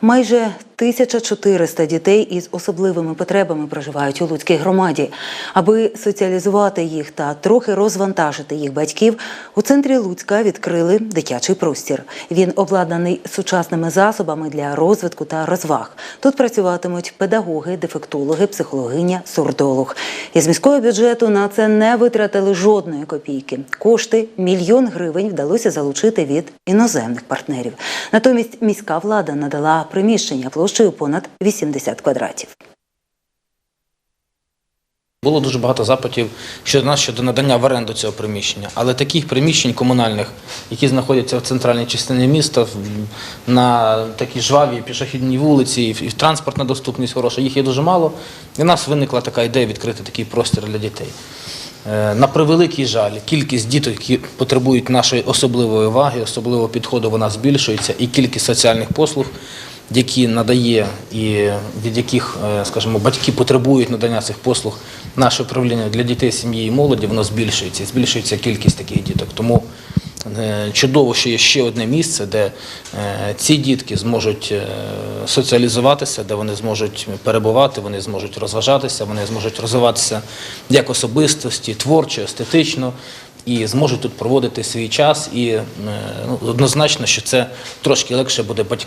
Майже 1400 дітей із особливими потребами проживають у Луцькій громаді. Аби соціалізувати їх та трохи розвантажити їх батьків, у центрі Луцька відкрили дитячий простір. Він обладнаний сучасними засобами для розвитку та розваг. Тут працюватимуть педагоги, дефектологи, психологиня, сурдолог. Із міського бюджету на це не витратили жодної копійки. Кошти мільйон гривень вдалося залучити від іноземних партнерів. Натомість міська влада надала приміщення площею понад 80 квадратів. Було дуже багато запитів щодо нас щодо надання в оренду цього приміщення, але таких приміщень комунальних, які знаходяться в центральній частині міста, на такій жвавій пішохідній вулиці, і, транспортна доступність хороша, їх є дуже мало. І в нас виникла така ідея відкрити такий простір для дітей. Е, На превеликий жаль, кількість діток, які потребують нашої особливої уваги, особливого підходу, вона збільшується, і кількість соціальних послуг, які надає і від яких, е, скажімо, батьки потребують надання цих послуг, наше управління для дітей, сім'ї і молоді, воно збільшується, збільшується кількість таких діток. Тому е, чудово, що є ще одне місце, де е, ці дітки зможуть соціалізуватися, де вони зможуть перебувати, вони зможуть розважатися, вони зможуть розвиватися як особистості, творчо, естетично. І зможуть тут проводити свій час, і ну, однозначно, що це трошки легше буде батькам.